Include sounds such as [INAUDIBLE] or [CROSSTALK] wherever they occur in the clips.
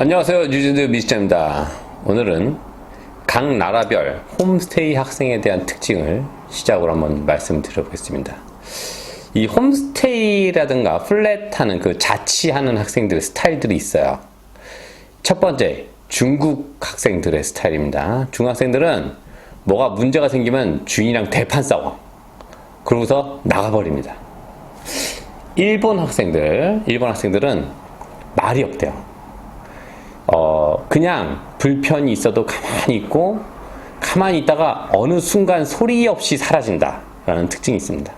안녕하세요. 뉴진드 미스터입니다. 오늘은 각 나라별 홈스테이 학생에 대한 특징을 시작으로 한번 말씀드려보겠습니다. 이 홈스테이라든가 플랫하는 그 자취하는 학생들의 스타일들이 있어요. 첫 번째, 중국 학생들의 스타일입니다. 중학생들은 뭐가 문제가 생기면 주인이랑 대판 싸워. 그러고서 나가버립니다. 일본 학생들, 일본 학생들은 말이 없대요. 어, 그냥 불편이 있어도 가만히 있고, 가만히 있다가 어느 순간 소리 없이 사라진다. 라는 특징이 있습니다.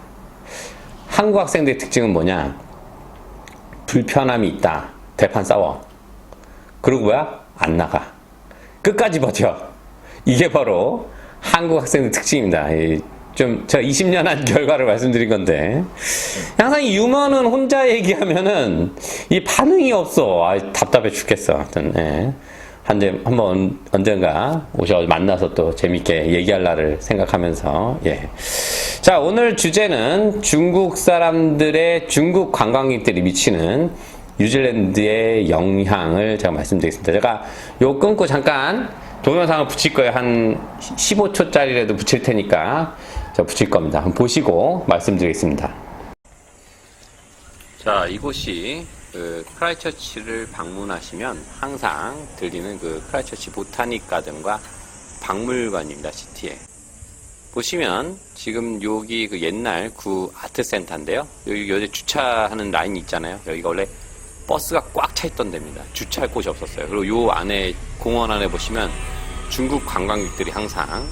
한국 학생들의 특징은 뭐냐? 불편함이 있다. 대판 싸워. 그리고 뭐야? 안 나가. 끝까지 버텨. 이게 바로 한국 학생의 특징입니다. 이 좀, 제가 20년 한 [LAUGHS] 결과를 말씀드린 건데. 항상 이 유머는 혼자 얘기하면은 이 반응이 없어. 아, 답답해 죽겠어. 하여튼, 예. 한데, 한번 언젠가 오셔 만나서 또 재밌게 얘기할 날을 생각하면서, 예. 자, 오늘 주제는 중국 사람들의 중국 관광객들이 미치는 뉴질랜드의 영향을 제가 말씀드리겠습니다. 제가 요 끊고 잠깐 동영상을 붙일 거예요. 한 15초짜리라도 붙일 테니까 제가 붙일 겁니다. 한번 보시고 말씀드리겠습니다. 자, 이곳이 그 크라이처치를 방문하시면 항상 들리는 그 크라이처치 보타닉 가든과 박물관입니다. 시티에. 보시면 지금 여기 그 옛날 구 아트센터인데요. 여기 여기 주차하는 라인이 있잖아요. 여기가 원래 버스가 꽉 차 있던 데입니다. 주차할 곳이 없었어요. 그리고 요 안에 공원 안에 보시면 중국 관광객들이 항상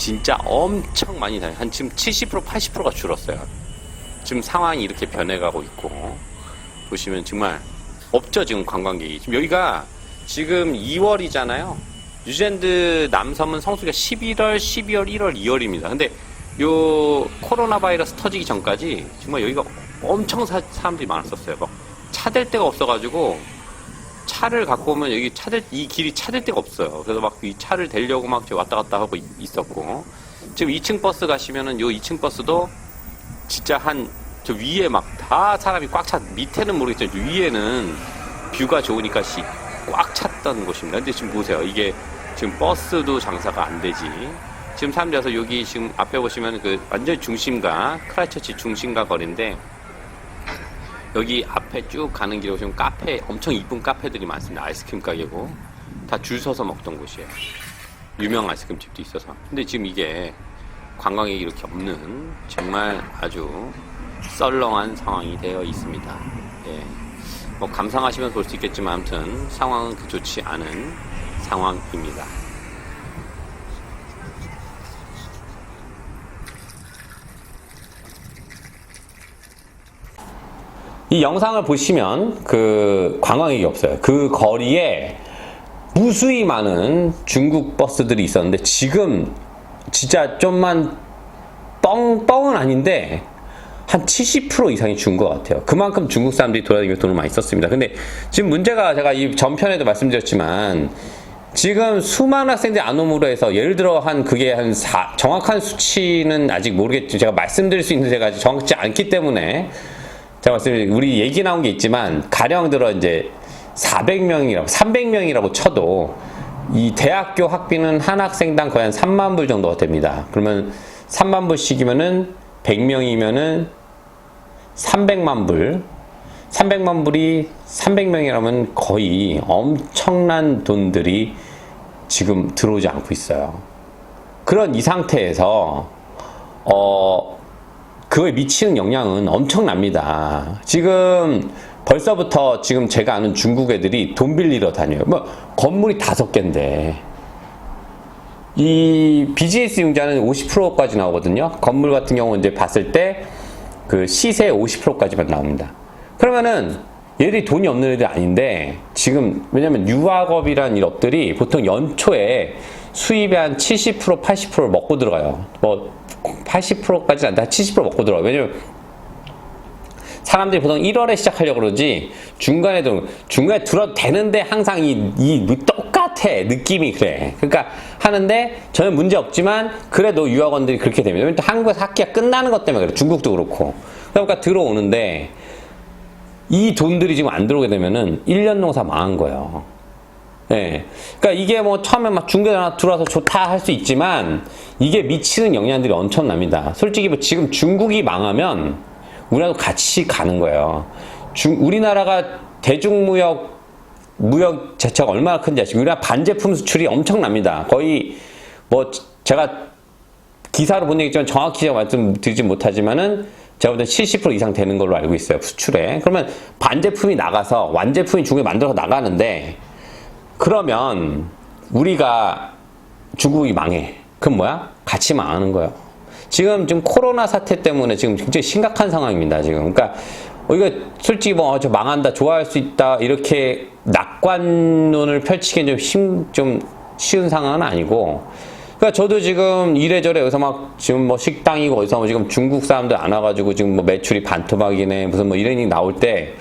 진짜 엄청 많이 다녀요. 한 지금 70% 80%가 줄었어요. 지금 상황이 이렇게 변해가고 있고 보시면 정말 없죠 지금 관광객이 지금 여기가 지금 2월이잖아요. 뉴질랜드 남섬은 성수기가 11월, 12월, 1월, 2월입니다. 근데 요 코로나 바이러스 터지기 전까지 정말 여기가 엄청 사, 사람들이 많았었어요. 막 차댈 데가 없어가지고 차를 갖고 오면 여기 차댈 이 길이 차댈 데가 없어요. 그래서 막 이 차를 대려고 막 왔다 갔다 하고 있- 있었고 지금 2층 버스 가시면은 요 2층 버스도 진짜 한 저 위에 막 다 사람이 꽉 차 밑에는 모르겠지만 위에는 뷰가 좋으니까 시- 꽉 찼던 곳입니다. 근데 지금 보세요. 이게 지금 버스도 장사가 안 되지. 지금 사람들이 와서 여기 지금 앞에 보시면 그 완전 중심가 크라이처치 중심가 거리인데 여기 앞에 쭉 가는 길에 보시면 카페 엄청 이쁜 카페들이 많습니다. 아이스크림 가게고 다 줄 서서 먹던 곳이에요. 유명 아이스크림 집도 있어서. 근데 지금 이게 관광객이 이렇게 없는 정말 아주 썰렁한 상황이 되어 있습니다. 예. 뭐 감상하시면 볼 수 있겠지만 아무튼 상황은 그 좋지 않은 상황입니다. 이 영상을 보시면 그 관광객이 없어요. 그 거리에 무수히 많은 중국 버스들이 있었는데 지금 진짜 좀만 뻥, 뻥은 아닌데 한 70% 이상이 준 것 같아요. 그만큼 중국 사람들이 돌아다니면서 돈을 많이 썼습니다. 근데 지금 문제가 제가 이 전편에도 말씀드렸지만 지금 수많은 학생들이 안 오므로 해서 예를 들어 한 그게 한 사- 정확한 수치는 아직 모르겠지만 제가 말씀드릴 수 있는 데가 정확지 않기 때문에 제가 말씀드린 우리 얘기 나온 게 있지만 가령 들어 이제 400명이라고 300명이라고 쳐도 이 대학교 학비는 한 학생당 거의 한 3만 불 정도가 됩니다. 그러면 3만 불씩이면은 100명이면은 300만 불. 300만 불이 300명이라면 거의 엄청난 돈들이 지금 들어오지 않고 있어요. 그런 이 상태에서 어 그거에 미치는 영향은 엄청납니다. 지금 벌써부터 지금 제가 아는 중국 애들이 돈 빌리러 다녀요. 뭐 건물이 다섯 개인데 이 BGS 융자는 50%까지 나오거든요. 건물 같은 경우 이제 봤을 때 그 시세 50%까지만 나옵니다. 그러면은 얘들이 돈이 없는 애들 아닌데 지금 왜냐면 유학업이란 일 업들이 보통 연초에 수입의 한 70% 80%를 먹고 들어가요. 뭐 80%까지는 아닌데 한70% 먹고 들어가요. 왜냐면 사람들이 보통 1월에 시작하려고 그러지 중간에도 중간에 들어도 되는데 항상 이, 이 똑같아. 느낌이 그래. 그러니까 하는데 전혀 문제 없지만 그래도 유학원들이 그렇게 됩니다. 왜냐면 또 한국에서 학기가 끝나는 것 때문에 그래 중국도 그렇고. 그러니까 들어오는데 이 돈들이 지금 안 들어오게 되면은 1년 농사 망한 거예요 예. 그러니까 이게 뭐 처음에 막 하나 들어와서 좋다 할 수 있지만 이게 미치는 영향들이 엄청납니다. 솔직히 뭐 지금 중국이 망하면 우리나라도 같이 가는 거예요. 중, 우리나라가 대중무역 무역 자체가 얼마나 큰지 아시고 우리나라 반제품 수출이 엄청납니다. 거의 뭐 제가 기사로 본 얘기지만 정확히 말씀드리지 못하지만은 제가 볼때70% 이상 되는 걸로 알고 있어요. 수출에. 그러면 반제품이 나가서 완제품이 중국에 만들어서 나가는데 그러면 우리가 중국이 망해. 그럼 뭐야? 같이 망하는 거예요. 지금 지금 코로나 사태 때문에 지금 굉장히 심각한 상황입니다. 지금. 그러니까 어, 이거 솔직히 뭐 저 망한다, 좋아할 수 있다 이렇게 낙관론을 펼치기엔 좀, 힘, 좀 쉬운 상황은 아니고. 그러니까 저도 지금 이래저래 여기서 막 지금 뭐 식당이고 어디서 뭐 지금 중국 사람들 안 와가지고 지금 뭐 매출이 반토막이네 무슨 뭐 이런 얘기 나올 때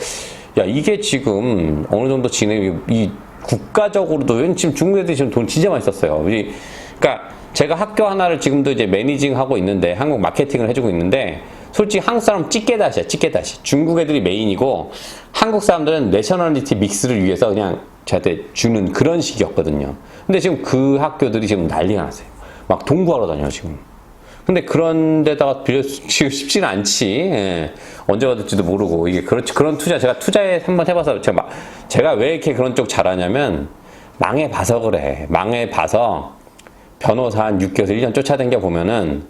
야 이게 지금 어느 정도 진행이 이 국가적으로도 지금 중국 애들이 지금 돈 진짜 많이 썼어요. 이- 그러니까 제가 학교 하나를 지금도 이제 매니징 하고 있는데 한국 마케팅을 해주고 있는데 솔직히 한국 사람 찌개다시야 찌개다시 중국 애들이 메인이고 한국 사람들은 내셔널리티 믹스를 위해서 그냥 저한테 주는 그런 식이었거든요. 근데 지금 그 학교들이 지금 난리가 났어요. 막 동구하러 다녀 지금. 근데 그런 데다가 빌려 지금 쉽지는 않지. 예. 언제 받을지도 모르고 이게 그렇지 그런 투자 제가 투자에 한번 해봐서 제가 막 제가 왜 이렇게 그런 쪽 잘하냐면 망해 봐서 그래. 망해 봐서 변호사 한 6개월에서 1년 쫓아다녀 보면은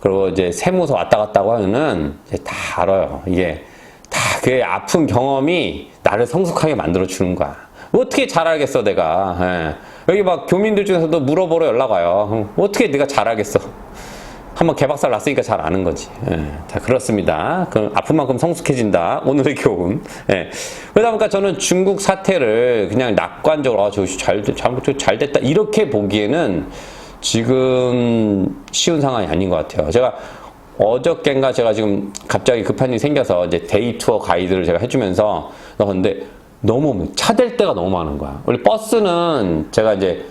그리고 이제 세무서 왔다 갔다고 하면은 이제 다 알아요. 이게 다 그 아픈 경험이 나를 성숙하게 만들어 주는 거야. 뭐 어떻게 잘 알겠어 내가. 예. 여기 막 교민들 중에서도 물어보러 연락 와요. 어떻게 내가 잘 알겠어. 한번 개박살 났으니까 잘 아는 거지. 예, 자, 그렇습니다. 그 아픈 만큼 성숙해진다. 오늘의 교훈. 예. 그러다 보니까 저는 중국 사태를 그냥 낙관적으로, 아, 저 잘, 잘, 잘 됐다. 이렇게 보기에는 지금 쉬운 상황이 아닌 것 같아요. 제가 어저께인가 제가 지금 갑자기 급한 일이 생겨서 이제 데이 투어 가이드를 제가 해주면서 나갔는데 너무 차댈 때가 너무 많은 거야. 원래 버스는 제가 이제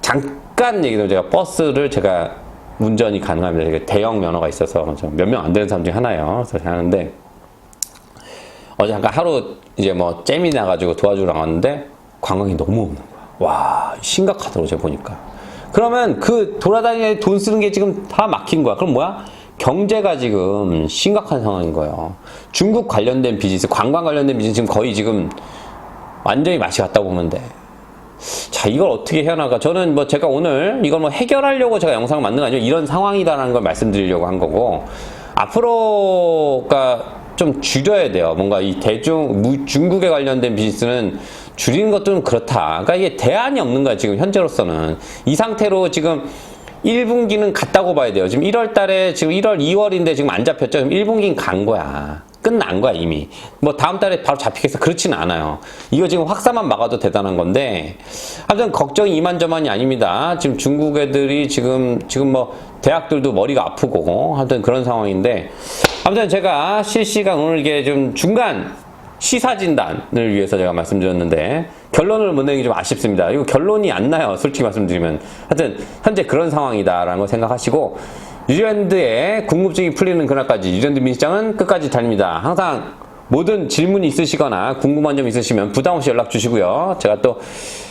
잠깐 얘기 좀 제가 버스를 제가 운전이 가능합니다. 대형 면허가 있어서 몇 명 안 되는 사람 중에 하나예요. 그래서 하는데 어제 잠깐 하루 이제 뭐 잼이 나가지고 도와주러 나갔는데 관광이 너무 오는 거야. 와 심각하더라고 제가 보니까. 그러면 그 돌아다니는 돈 쓰는 게 지금 다 막힌 거야. 그럼 뭐야? 경제가 지금 심각한 상황인 거예요. 중국 관련된 비즈니스, 관광 관련된 비즈니스 지금 거의 지금 완전히 맛이 갔다고 보면 돼. 자, 이걸 어떻게 해야 나가? 저는 뭐 제가 오늘 이걸 뭐 해결하려고 제가 영상을 만든 거 아니고 이런 상황이다라는 걸 말씀드리려고 한 거고 앞으로가 좀 줄여야 돼요. 뭔가 이 대중 무- 중국에 관련된 비즈니스는 줄이는 것도 좀 그렇다. 그러니까 이게 대안이 없는 거야 지금 현재로서는 이 상태로 지금 1분기는 갔다고 봐야 돼요. 지금 1월 달에 지금 1월 2월인데 지금 안 잡혔죠. 지금 1분기는 간 거야. 끝난 거야 이미. 뭐 다음 달에 바로 잡히겠어 그렇지는 않아요. 이거 지금 확산만 막아도 대단한 건데 하여튼 걱정이 이만저만이 아닙니다. 지금 중국 애들이 지금 지금 뭐 대학들도 머리가 아프고 하여튼 그런 상황인데 아무튼 제가 실시간 오늘 이게 좀 중간 시사 진단을 위해서 제가 말씀드렸는데 결론을 못 내기 좀 아쉽습니다. 이거 결론이 안 나요. 솔직히 말씀드리면 하여튼 현재 그런 상황이다라는 거 생각하시고 뉴질랜드의 궁금증이 풀리는 그날까지 뉴질랜드 민시장은 끝까지 달립니다. 항상 모든 질문이 있으시거나 궁금한 점 있으시면 부담 없이 연락 주시고요. 제가 또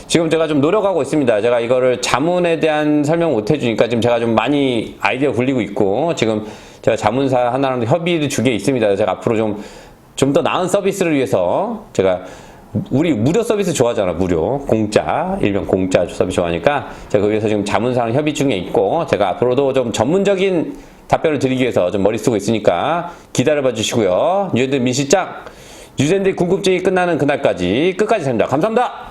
지금 제가 좀 노력하고 있습니다. 제가 이거를 자문에 대한 설명 못 해주니까 지금 제가 좀 많이 아이디어 굴리고 있고 지금 제가 자문사 하나랑 협의를 주게 있습니다. 제가 앞으로 좀 좀 더 나은 서비스를 위해서 제가 우리 무료 서비스 좋아하잖아 무료. 공짜. 일명 공짜 서비스 좋아하니까. 제가 거기에서 지금 자문사랑 협의 중에 있고 제가 앞으로도 좀 전문적인 답변을 드리기 위해서 좀 머리 쓰고 있으니까 기다려봐 주시고요. 뉴질랜드 민시장 뉴질랜드 궁금증이 끝나는 그날까지 끝까지 됩니다 감사합니다